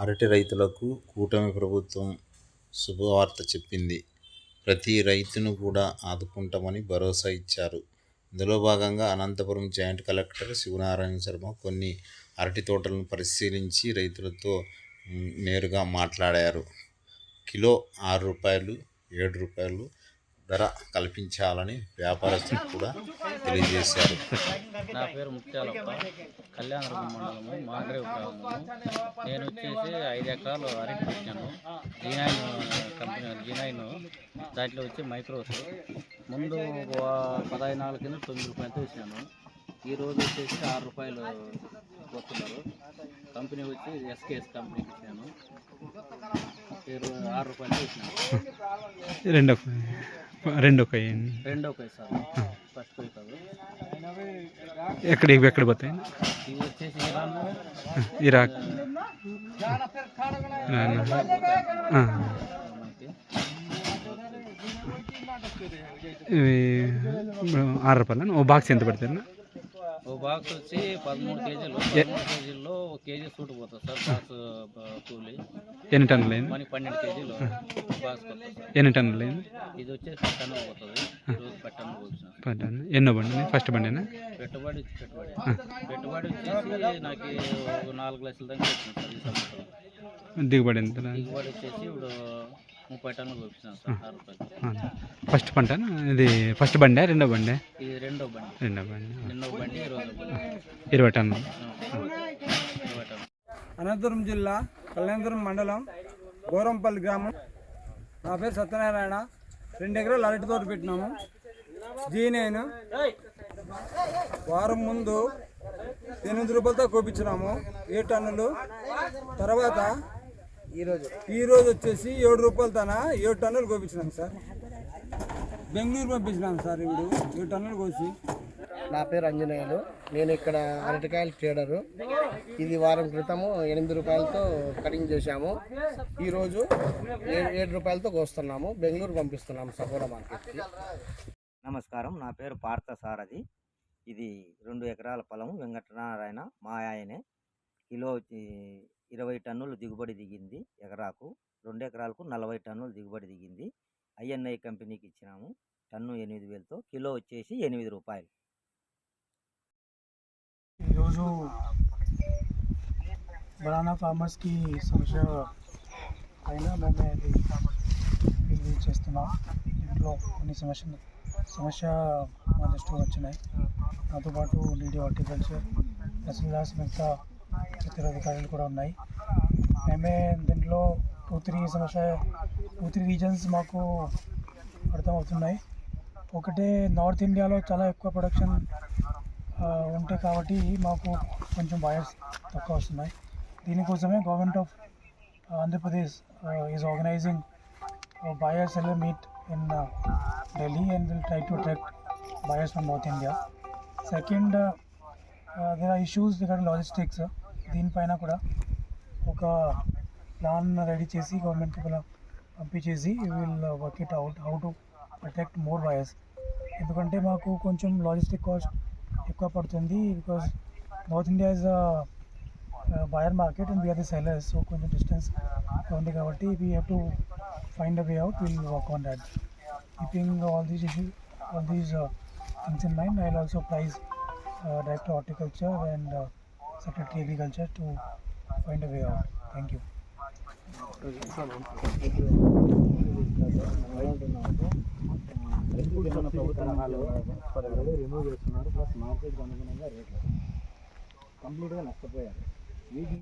అరటి రైతులకు కూటమి ప్రభుత్వం శుభవార్త చెప్పింది. ప్రతి రైతును కూడా ఆదుకుంటామని భరోసా ఇచ్చారు. ఇందులో భాగంగా అనంతపురం జాయింట్ కలెక్టర్ శివనారాయణ శర్మ కొన్ని అరటి తోటలను పరిశీలించి రైతులతో నేరుగా మాట్లాడారు. కిలో ఆరు రూపాయలు ఏడు రూపాయలు ధర కల్పించాలని వ్యాపారస్తులు కూడా తెలియజేశారు. నా పేరు ముత్యాలప్ప. కళ్యాణదుర్గం మండలము మాగ్రేవ్ గ్రామము. నేను వచ్చేసి ఐదు ఎకరాలు అరటి పెట్టాను. జీనైన్ కంపెనీ జీనైన్ దాంట్లో వచ్చి మైక్రోస్. ముందు పదహైదు నాలుగు కింద తొమ్మిది రూపాయలతో వేసినాను ఈరోజు వచ్చేసి ఆరు రూపాయలు కొస్తున్నారు కంపెనీ వచ్చి ఎస్కేఎస్ కంపెనీకి ఇచ్చాను ఆరు రూపాయలతో ఇచ్చినాను రెండో కాయ రెండో ఫస్ట్ ఎక్కడ ఇవి ఎక్కడ పోతాయి? ఇరాక్. ఇవి ఆరు రూపాయలు ఓ బాక్స్ ఎంత పడుతుంది? ఓ బాక్స్ వచ్చి పదమూడు కేజీలు పదమూడు కేజీల్లో ఒక కేజీ సూట్ పోతుంది సార్ బాక్స్ కూలి. ఎన్ని టన్నులు అయింది? మనకి పన్నెండు కేజీలు. బాక్స్ ఎన్ని టన్నులు అయింది? ఇది వచ్చేసి టన్నులు పోతుంది. రోజు పది టన్ను ఎన్నో బండి? ఫస్ట్ బండినా పెట్టుబడి పెట్టుబడి. పెట్టుబడి వచ్చేసి నాకు నాలుగు లక్షల దాకా వచ్చింది సార్ ఈ సంవత్సరం. దిగుబడి ఎంత? దిగుబడి వచ్చేసి ఇప్పుడు ముప్పై టన్నులు పంపిస్తున్నాను సార్ ఫస్ట్ పంట ఇది ఫస్ట్ బండి రెండో బండి? ఇది రెండో బండి. రెండో బండి. ఇరవై అనంతపురం జిల్లా కళ్యాణపురం మండలం గోరంపల్లి గ్రామం. నా పేరు సత్యనారాయణ. రెండు ఎకరాలు అరటి తోట పెట్టినాము. జీనేను వారం ముందు ఎనిమిది రూపాయలతో కోపించినాము. ఏడు టన్నులు? తర్వాత ఈరోజు ఈరోజు వచ్చేసి ఏడు రూపాయలతోన ఏడు టన్నులు కోపించినాం సార్. బెంగళూరు పంపించినాం సార్ ఇప్పుడు. ఏడు టన్నులు కోసి. నా పేరు అంజనేయులు నేను ఇక్కడ అరటికాయల ట్రేడరు. ఇది వారం క్రితము ఎనిమిది రూపాయలతో కటింగ్ చేశాము. ఈరోజు ఏడు ఏడు రూపాయలతో కోస్తున్నాము. బెంగళూరు పంపిస్తున్నాము సపోటా మార్కెట్కి. నమస్కారం. నా పేరు పార్థ సారథి. ఇది రెండు ఎకరాల పొలం వెంకటనారాయణ మా ఆయనే కిలో వచ్చి ఇరవై టన్నులు దిగుబడి దిగింది ఎకరాకు. రెండు ఎకరాలకు నలభై టన్నులు దిగుబడి దిగింది. ఐఎన్ఐ కంపెనీకి ఇచ్చినాము. టన్ను ఎనిమిది వేలతో. కిలో వచ్చేసి ఎనిమిది రూపాయలు. ఈరోజు బనానా ఫార్మర్స్కి సమస్య పైన మేము అది చేస్తున్నాం. ఇంట్లో కొన్ని సమస్య సమస్య మా దృష్టికి వచ్చినాయి. నాతో పాటు డీడీ హార్టికల్చర్ తహసీల్దార్స్ మిగతా ఇతర అధికారులు కూడా ఉన్నాయి. మేమే దీంట్లో టూ త్రీ సమస్య టూ త్రీ రీజన్స్ మాకు అర్థమవుతున్నాయి. ఒకటే నార్త్ ఇండియాలో చాలా ఎక్కువ ప్రొడక్షన్ ఉంటాయి కాబట్టి మాకు కొంచెం బయర్స్ తక్కువ వస్తున్నాయి. దీనికోసమే government of Andhra Pradesh is organising buyer seller meet in Delhi and will try to attract buyers from north India second there are issues regarding logistics దీనిపైన కూడా ఒక ప్లాన్ రెడీ చేసి గవర్నమెంట్కి కూడా పంపించేసి will work it out how to attract more buyers ఎందుకంటే మాకు కొంచెం logistic cost ఎక్కువ పడుతుంది because North India is buyer market and we are the sellers so కొంచెం డిస్టెన్స్ ఉంది కాబట్టి we have to find a way out will work on that keeping all these issue all these things in mind I also praise director horticulture and secretary agriculture to find a way out thank you Remove చేస్తున్నారు. Plus మార్కెట్కి అనుగుణంగా రేట్లు కంప్లీట్గా నష్టపోయారు.